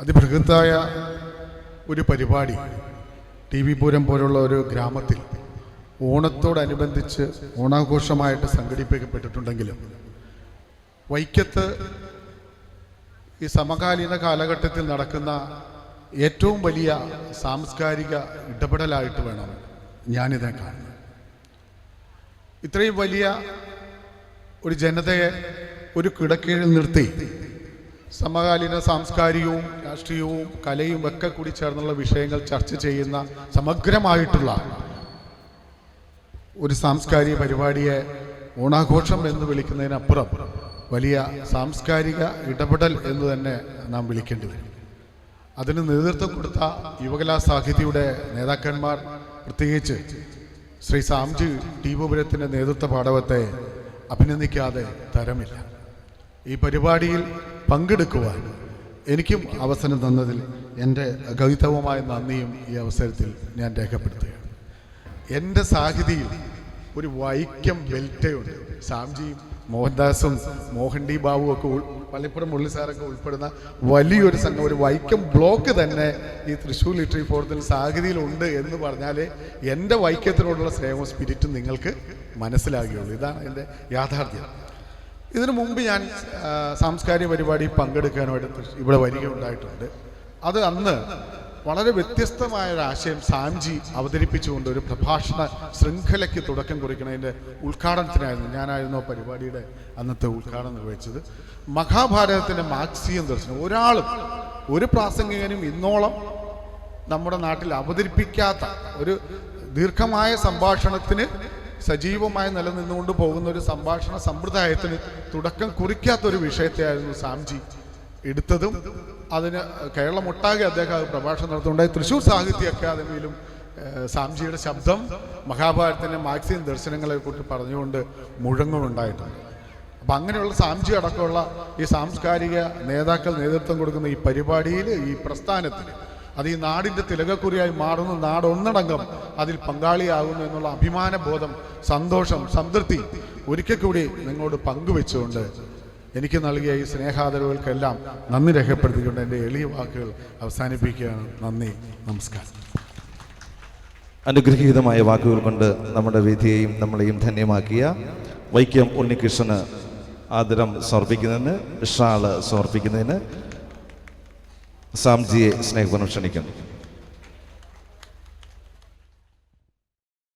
അതിബൃഹത്തായ ഒരു പരിപാടി T V Pooram പോലുള്ള ഒരു ഗ്രാമത്തിൽ ഓണത്തോടനുബന്ധിച്ച് ഓണാഘോഷമായിട്ട് സംഘടിപ്പിക്കപ്പെട്ടിട്ടുണ്ടെങ്കിലും വൈക്കത്ത് ഈ സമകാലീന കാലഘട്ടത്തിൽ നടക്കുന്ന ഏറ്റവും വലിയ സാംസ്കാരിക ഇടപെടലായിട്ട് വേണം ഞാനിതിനെ കാണുന്നത്. ഇത്രയും വലിയ ഒരു ജനതയെ ഒരു കിടക്കീഴിൽ നിർത്തി സമകാലീന സാംസ്കാരികവും രാഷ്ട്രീയവും കലയും ഒക്കെ കൂടി ചേർന്നുള്ള വിഷയങ്ങൾ ചർച്ച ചെയ്യുന്ന സമഗ്രമായിട്ടുള്ള ഒരു സാംസ്കാരിക പരിപാടിയെ ഓണാഘോഷം എന്ന് വിളിക്കുന്നതിനപ്പുറം വലിയ സാംസ്കാരിക ഇടപെടൽ എന്ന് തന്നെ നാം വിളിക്കേണ്ടി വരും. അതിന് നേതൃത്വം കൊടുത്ത യുവകലാ സാഹിതിയുടെ നേതാക്കന്മാർ പ്രത്യേകിച്ച് ശ്രീ സാംജി ടീപുപുരത്തിന്റെ നേതൃത്വ പാഠവത്തെ അഭിനന്ദിക്കാതെ തരമില്ല. ഈ പരിപാടിയിൽ പങ്കെടുക്കുവാൻ എനിക്കും അവസരം തന്നതിൽ എന്റെ ഗൗതവമായ നന്ദിയും ഈ അവസരത്തിൽ ഞാൻ രേഖപ്പെടുത്തുകയാണ്. എന്റെ സാഹിതിയിൽ ഒരു വൈക്കം ബെൽറ്റയുണ്ട്. സാംജിയും മോഹൻദാസും മോഹൻ ഡി ബാബുവും ഒക്കെ പള്ളിപ്പുറം മുള്ളി സാറൊക്കെ ഉൾപ്പെടുന്ന വലിയൊരു സംഘം ഒരു വൈക്കം ബ്ലോക്ക് തന്നെ ഈ തൃശ്ശൂർ ലിറ്ററി ഫോറത്തിൽ സാഹിതിയിലുണ്ട് എന്ന് പറഞ്ഞാൽ എന്റെ വൈക്കത്തിനോടുള്ള സ്നേഹവും സ്പിരിറ്റും നിങ്ങൾക്ക് മനസ്സിലാകുകയുള്ളൂ. ഇതാണ് എന്റെ യാഥാർത്ഥ്യം. ഇതിനു മുമ്പ് ഞാൻ സാംസ്കാരിക പരിപാടി പങ്കെടുക്കാനായിട്ട് ഇവിടെ വരികയുണ്ടായിട്ടുണ്ട് അത് അന്ന് വളരെ വ്യത്യസ്തമായ ഒരു ആശയം സാംജി അവതരിപ്പിച്ചുകൊണ്ട് ഒരു പ്രഭാഷണ ശൃംഖലയ്ക്ക് തുടക്കം കുറിക്കുന്നതിന്റെ ഉദ്ഘാടനത്തിനായിരുന്നു ഞാനായിരുന്നു പരിപാടിയുടെ അന്നത്തെ ഉദ്ഘാടനം നിർവഹിച്ചത്. മഹാഭാരതത്തിന്റെ മാക്സിയം ദർശനം. ഒരാളും ഒരു പ്രാസംഗികനും ഇന്നോളം നമ്മുടെ നാട്ടിൽ അവതരിപ്പിക്കാത്ത ഒരു ദീർഘമായ സംഭാഷണത്തിന് സജീവമായി നിലനിന്നുകൊണ്ട് പോകുന്ന ഒരു സംഭാഷണ സമ്പ്രദായത്തിന് തുടക്കം കുറിക്കാത്ത ഒരു വിഷയത്തെയായിരുന്നു സാംജി എടുത്തതും അതിന് കേരളമൊട്ടാകെ അദ്ദേഹം അത് പ്രഭാഷണം നടത്തുന്നുണ്ടായി തൃശ്ശൂർ സാഹിത്യ അക്കാദമിയിലും സാംജിയുടെ ശബ്ദം മഹാഭാരതത്തിന്റെ മാക്സിൻ ദർശനങ്ങളെ കുറിച്ച് പറഞ്ഞുകൊണ്ട് മുഴങ്ങുന്നുണ്ടായിട്ടുണ്ട്. അപ്പം അങ്ങനെയുള്ള സാംജി അടക്കമുള്ള ഈ സാംസ്കാരിക നേതാക്കൾ നേതൃത്വം കൊടുക്കുന്ന ഈ പരിപാടിയിൽ ഈ പ്രസ്ഥാനത്തിൽ അത് ഈ നാടിന്റെ തിലകക്കുറിയായി മാറുന്ന നാടൊന്നടങ്കം അതിൽ പങ്കാളിയാകുന്നു എന്നുള്ള അഭിമാന ബോധം സന്തോഷം സംതൃപ്തി ഒരിക്കൽ കൂടി നിങ്ങളോട് പങ്കുവെച്ചുകൊണ്ട് എനിക്ക് നൽകിയ ഈ സ്നേഹാദരവുകൾക്കെല്ലാം നന്ദി രേഖപ്പെടുത്തിക്കൊണ്ട് എന്റെ എളിയ വാക്കുകൾ അവസാനിപ്പിക്കുകയാണ്. നന്ദി. നമസ്കാരം. അനുഗ്രഹീതമായ വാക്കുകൾ കൊണ്ട് നമ്മുടെ വിധിയെയും നമ്മളെയും ധന്യമാക്കിയ വൈക്കം ഉണ്ണികൃഷ്ണന് ആദരം സമർപ്പിക്കുന്നതിന് ഷാൾ സമർപ്പിക്കുന്നതിന് സാംജിയെ സ്നേഹപൂർവം ക്ഷണിക്കുന്നു.